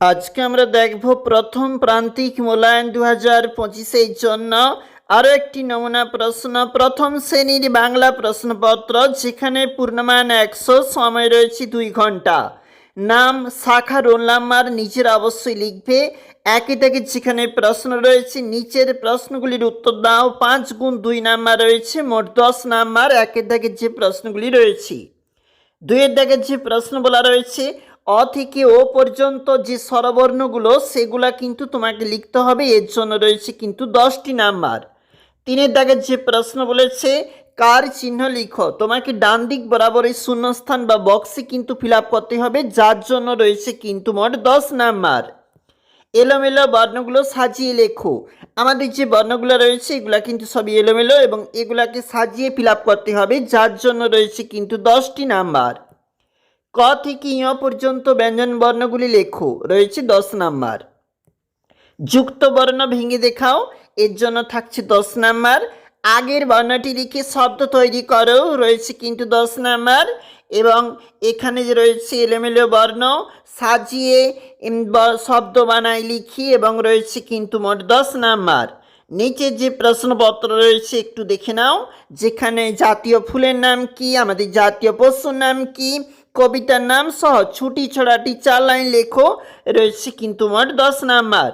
আজকে আমরা দেখব প্রথম প্রান্তিক মূল্যায়ন দু হাজার পঁচিশের জন্য আরও একটি নমুনা প্রশ্ন। প্রথম শ্রেণির বাংলা প্রশ্নপত্র, যেখানে পূর্ণমান একশো, সময় রয়েছে দুই ঘণ্টা। নাম, শাখা, রোল নাম্বার নিচের অবশ্যই লিখবে। একই থেকে যেখানে প্রশ্ন রয়েছে, নিচের প্রশ্নগুলির উত্তর দাও। পাঁচ গুণ দুই নাম্বার রয়েছে, মোট দশ নাম্বার। একের থেকে যে প্রশ্নগুলি রয়েছে, দুইয়ের দাগে যে প্রশ্ন বলা রয়েছে অ থেকে ও পর্যন্ত যে স্বরবর্ণগুলো, সেগুলা কিন্তু তোমাকে লিখতে হবে। এর জন্য রয়েছে কিন্তু দশটি নাম্বার। তিনের দাগে যে প্রশ্ন বলেছে, কার চিহ্ন লিখো? তোমাকে ডান দিক বরাবর এই শূন্যস্থান বা বক্সে কিন্তু ফিল করতে হবে। যার জন্য রয়েছে কিন্তু মোট দশ নাম্বার। এলোমেলো বর্ণগুলো সাজিয়ে লেখো। আমাদের যে বর্ণগুলো রয়েছে, এগুলা কিন্তু সবই এলোমেলো এবং এগুলাকে সাজিয়ে ফিল করতে হবে। যার জন্য রয়েছে কিন্তু দশটি নাম্বার। ক থেকে ইয় পর্যন্ত ব্যঞ্জন বর্ণগুলি লেখো। রয়েছে দশ নাম্বার। যুক্ত বর্ণ ভেঙে দেখাও, এর জন্য থাকছে দশ নাম্বার। আগের বর্ণটি লিখে শব্দ তৈরি করো, রয়েছে কিন্তু দশ নাম্বার। এবং এখানে যে রয়েছে এলোমেলো বর্ণ, সাজিয়ে শব্দ বানাই লিখি এবং রয়েছে কিন্তু মোট দশ নাম্বার। নিচে যে প্রশ্নপত্র রয়েছে একটু দেখে নাও, যেখানে জাতীয় ফুলের নাম কি, আমাদের জাতীয় পশুর নাম কি কবিতার নাম সহ ছুটি ছড়াটি চার লাইন লেখো রয়েছে কিন্তু মোট দশ নাম্বার।